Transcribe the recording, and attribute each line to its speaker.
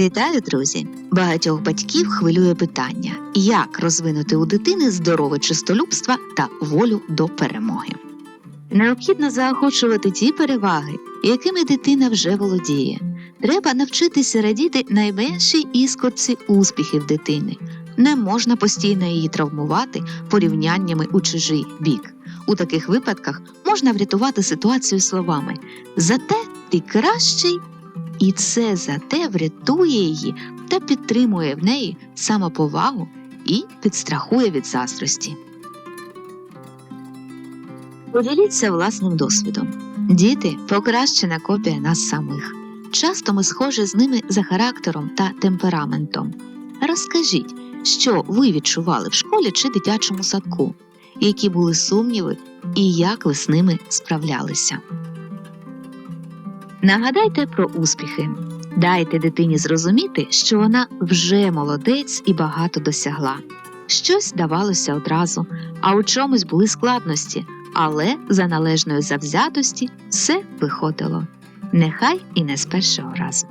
Speaker 1: Вітаю, друзі! Багатьох батьків хвилює питання, як розвинути у дитини здорове чистолюбство та волю до перемоги. Необхідно заохочувати ті переваги, якими дитина вже володіє. Треба навчитися радіти найменшій іскорці успіхів дитини. Не можна постійно її травмувати порівняннями у чужий бік. У таких випадках можна врятувати ситуацію словами Зате ти кращий і це зате врятує її та підтримує в неї самоповагу і підстрахує від заздрості. Поділіться власним досвідом. Діти покращена копія нас самих. Часто ми схожі з ними за характером та темпераментом. Розкажіть, що ви відчували в школі чи дитячому садку, які були сумніви і як ви з ними справлялися. Нагадайте про успіхи. Дайте дитині зрозуміти, що вона вже молодець і багато досягла. Щось давалося одразу, а у чомусь були складності, але за належної завзятості все виходило. Нехай і не з першого разу.